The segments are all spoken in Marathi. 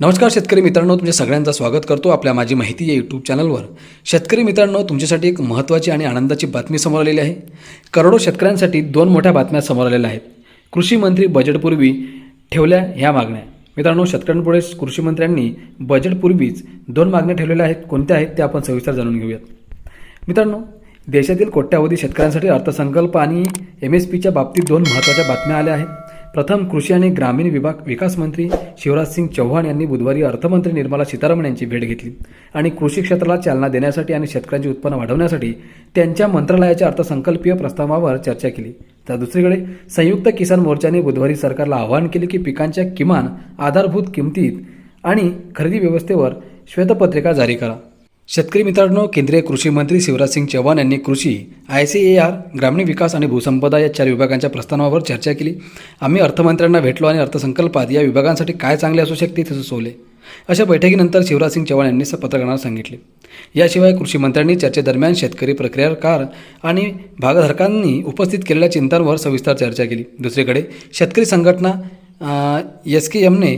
नमस्कार शेतकरी मित्रांनो तुमच्या सगळ्यांचं स्वागत करतो आपल्या माझी माहिती या यूट्यूब चॅनलवर शेतकरी मित्रांनो तुमच्यासाठी एक महत्त्वाची आणि आनंदाची बातमी समोर आलेली आहे. करोडो शेतकऱ्यांसाठी दोन मोठ्या बातम्या समोर आलेल्या आहेत. कृषी मंत्री बजेटपूर्वी ठेवल्या ह्या मागण्या. मित्रांनो शेतकऱ्यांपुढे कृषी मंत्र्यांनी बजेटपूर्वीच दोन मागण्या ठेवलेल्या आहेत. कोणत्या आहेत त्या आपण सविस्तर जाणून घेऊयात. मित्रांनो देशातील कोट्यावधी शेतकऱ्यांसाठी अर्थसंकल्प आणि एम एस पीच्या बाबतीत दोन महत्त्वाच्या बातम्या आल्या आहेत. प्रथम कृषी आणि ग्रामीण विभाग विकास मंत्री शिवराज सिंग चौहान यांनी बुधवारी अर्थमंत्री निर्मला सीतारामन यांची भेट घेतली आणि कृषी क्षेत्राला चालना देण्यासाठी आणि शेतकऱ्यांचे उत्पन्न वाढवण्यासाठी त्यांच्या मंत्रालयाच्या अर्थसंकल्पीय प्रस्तावावर चर्चा केली. तर दुसरीकडे संयुक्त किसान मोर्चाने बुधवारी सरकारला आवाहन केले की पिकांच्या किमान आधारभूत किमतीत आणि खरेदी व्यवस्थेवर श्वेतपत्रिका जारी करा. शेतकरी मित्रांनो केंद्रीय कृषी मंत्री शिवराजसिंग चौहान यांनी कृषी आय सी ए आर ग्रामीण विकास आणि भूसंपदा या चार विभागांच्या प्रस्तावावर चर्चा केली. आम्ही अर्थमंत्र्यांना भेटलो आणि अर्थसंकल्पात या विभागांसाठी काय चांगले असू शकते ते सुचवले. अशा बैठकीनंतर शिवराजसिंग चव्हाण चौहान यांनी पत्रकारांना सांगितले. याशिवाय कृषी मंत्र्यांनी चर्चेदरम्यान शेतकरी प्रक्रियाकार आणि भागधारकांनी उपस्थित केलेल्या चिंतांवर सविस्तर चर्चा केली. दुसरीकडे शेतकरी संघटना एस के एमने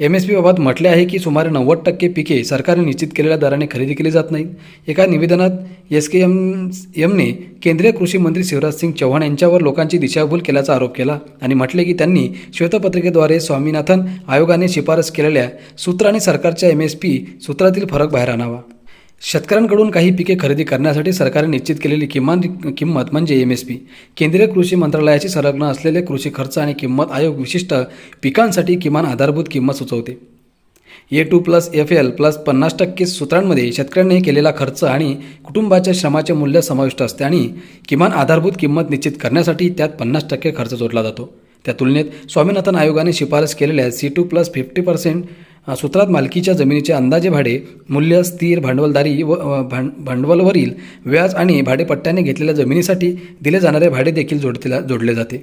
एम एस पीबाबत म्हटले आहे की सुमारे नव्वद टक्के पिके सरकारने निश्चित केलेल्या दराने खरेदी केली जात नाहीत. एका निवेदनात एस के एम एमने केंद्रीय कृषी मंत्री शिवराज सिंग चौहान यांच्यावर लोकांची दिशाभूल केल्याचा आरोप केला आणि म्हटले की त्यांनी श्वेतपत्रिकेद्वारे स्वामीनाथन आयोगाने शिफारस केलेल्या सूत्र आणि सरकारच्या एम एस पी सूत्रातील फरक बाहेर आणावा. शेतकऱ्यांकडून काही पिके खरेदी करण्यासाठी सरकारने निश्चित केलेली किमान किंमत म्हणजे एम एस पी केंद्रीय कृषी मंत्रालयाची संलग्न असलेले कृषी खर्च आणि किंमत आयोग विशिष्ट पिकांसाठी किमान आधारभूत किंमत सुचवते. A two plus F L plus पन्नास टक्के सूत्रांमध्ये शेतकऱ्यांनी केलेला खर्च आणि कुटुंबाच्या श्रमाचे मूल्य समाविष्ट असते आणि किमान आधारभूत किंमत निश्चित करण्यासाठी त्यात पन्नास टक्के खर्च जोडला जातो. त्या तुलनेत स्वामीनाथन आयोगाने शिफारस केलेल्या C two plus fifty percent सूत्रात मालकीच्या जमिनीचे अंदाजे भाडे मूल्य स्थिर भांडवलदारी व भांड भांडवलवरील व्याज आणि भाडेपट्ट्याने घेतलेल्या जमिनीसाठी दिले जाणारे भाडे देखील जोडतीला जोडले जाते.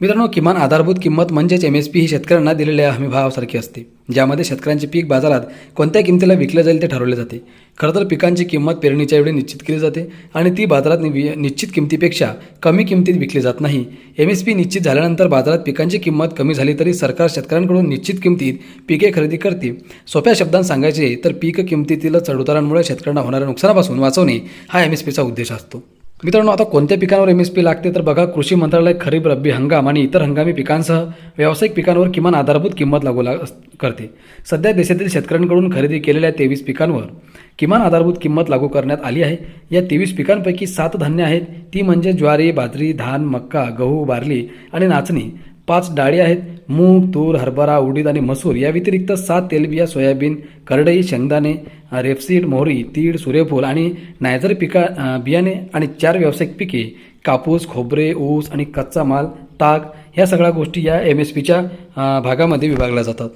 मित्रांनो किमान आधारभूत किंमत म्हणजेच एम एस पी ही शेतकऱ्यांना दिलेल्या हमीभावासारखी असते ज्यामध्ये शेतकऱ्यांचे पीक बाजारात कोणत्या किमतीला विकले जाईल ते ठरवले जाते. खरं तर पिकांची किंमत पेरणीच्या वेळी निश्चित केली जाते आणि ती बाजारात निश्चित किमतीपेक्षा कमी किमतीत विकली जात नाही. एम एस पी निश्चित झाल्यानंतर बाजारात पिकांची किंमत कमी झाली तरी सरकार शेतकऱ्यांकडून निश्चित किमतीत पिके खरेदी करते. सोप्या शब्दांत सांगायचे तर पीक किमतीतील चढउतारांमुळे शेतकऱ्यांना होणाऱ्या नुकसानापासून वाचवणे हा एम एस पीचा उद्देश असतो. मित्रांनो आता कोणत्या पिकांवर एम एस पी लागते? तर बघा कृषी मंत्रालय खरीप रब्बी हंगाम आणि इतर हंगामी पिकांसह व्यावसायिक पिकांवर किमान आधारभूत किंमत लागू लाग करते. सध्या देशातील शेतकऱ्यांकडून खरेदी केलेल्या तेवीस पिकांवर किमान आधारभूत किंमत लागू करण्यात आली आहे. या तेवीस पिकांपैकी सात धान्य आहेत. ती म्हणजे ज्वारी बाजरी धान मक्का गहू बार्ली आणि नाचणी. पाच डाळी आहेत. मूग तूर हरभरा उडीद आणि मसूर. या व्यतिरिक्त सात तेलबिया सोयाबीन करडई शेंगदाणे रेपसीड मोहरी तीळ सूर्यफूल आणि नायझर पिका बियाणे आणि चार व्यावसायिक पिके कापूस खोबरे ऊस आणि कच्चा माल ताग ह्या सगळ्या गोष्टी या एम एस पीच्या भागामध्ये विभागल्या जातात.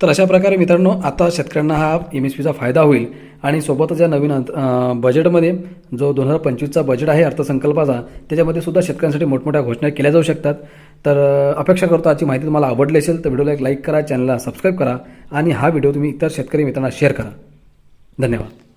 तर अशा प्रकारे मित्रांनो आता शेतकऱ्यांना हा एम एस पीचा फायदा होईल आणि सोबतच या नवीन बजेटमध्ये जो दोन हजार पंचवीसचा बजेट आहे अर्थसंकल्पाचा त्याच्यामध्ये सुद्धा शेतकऱ्यांसाठी मोठमोठ्या घोषणा केल्या जाऊ शकतात. तर अपेक्षा करतो आजची माहिती तुम्हाला आवडली असेल तर व्हिडिओला एक लाईक करा चॅनलला सबस्क्राईब करा आणि हा व्हिडिओ तुम्ही इतर शेतकरी मित्रांना शेअर करा. धन्यवाद.